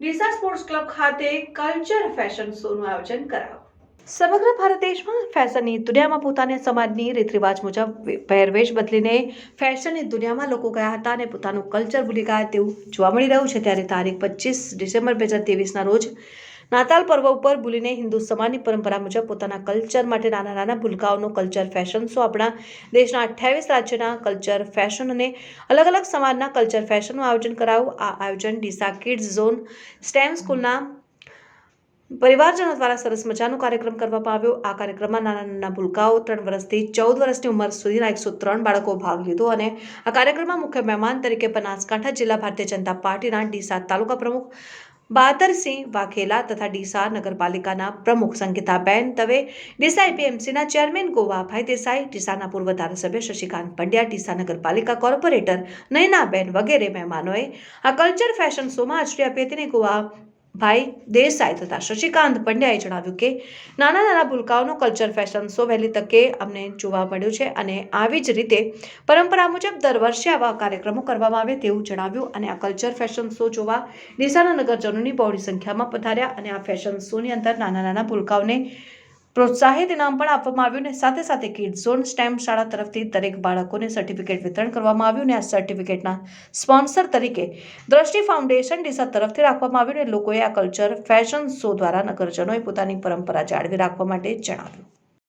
Deesa sports club ખાતે culture fashion શોનું આયોજન કરાયું. સમગ્ર ભારત દેશમાં ફેશનની દુનિયામાં પોતાને સમાજની રીત રિવાજ મુજબ પહેરવેશ બદલીને ફેશનની દુનિયામાં લોકો ગયા હતા અને પોતાનું કલ્ચર ભૂલી ગયા તેવું જોવા મળી રહ્યું છે. ત્યારે તારીખ પચીસ ડિસેમ્બર બે હજાર રોજ નાતાલ પર્વ ઉપર ભૂલીને હિન્દુ સમાજની પરંપરા મુજબ પોતાના કલ્ચર માટે નાના નાના ભૂલકાઓનો કલ્ચર ફેશન શો આપણા દેશના અઠ્યાવીસ રાજ્યના કલ્ચર ફેશન અને અલગ અલગ સમાજના કલ્ચર ફેશનનું આયોજન કરાયું આ આયોજન ડીસા કિડ્સ ઝોન સ્ટેમ સ્કૂલના પરિવારજનો દ્વારા સરસ મજાનો કાર્યક્રમ કરવામાં આવ્યો. આ કાર્યક્રમમાં નાના નાના ભૂલકાઓ ત્રણ વર્ષથી ચૌદ વર્ષની ઉંમર સુધીના એકસો ત્રણ બાળકો ભાગ લીધો અને આ કાર્યક્રમમાં મુખ્ય મહેમાન તરીકે બનાસકાંઠા જિલ્લા ભારતીય જનતા પાર્ટીના ડીસા તાલુકા પ્રમુખ બહાદરસિંહ વાઘેલા તથા ડીસા નગરપાલિકાના પ્રમુખ સંગીતાબેન દવે ડીસા એપીએમસીના ચેરમેન ગોવાભાઈ દેસાઈ, ડીસાના પૂર્વ ધારાસભ્ય શશિકાંત પંડ્યા, ડીસા નગરપાલિકા કોર્પોરેટર નયનાબેન વગેરે મહેમાનોએ આ કલ્ચર ફેશન શોમાં હાજરી આપી હતી અને ગોવાભાઈ દેસાઈ તથા શશિકાંત પંડ્યાએ જણાવ્યું કે, નાના નાના ભૂલકાઓનો કલ્ચર ફેશન શો વહેલી તકે અમને જોવા મળ્યું છે અને આવી જ રીતે પરંપરા મુજબ દર વર્ષે આવા કાર્યક્રમો કરવામાં આવે તેવું જણાવ્યું અને આ કલ્ચર ફેશન શો જોવા ડીસાના નગરજનોની બહોળી સંખ્યામાં પધાર્યા અને આ ફેશન શોની અંદર નાના નાના ભૂલકાઓને પ્રોત્સાહિત ઇનામ પણ આપવામાં આવ્યું અને સાથે સાથે કિડ ઝોન સ્ટેમ શાળા તરફથી દરેક બાળકોને સર્ટિફિકેટ વિતરણ કરવામાં આવ્યું અને આ સર્ટિફિકેટના સ્પોન્સર તરીકે દ્રષ્ટિ ફાઉન્ડેશન ડીસા તરફથી રાખવામાં આવ્યું અને લોકોએ આ કલ્ચર ફેશન શો દ્વારા નગરજનોએ પોતાની પરંપરા જાળવી રાખવા માટે જણાવ્યું.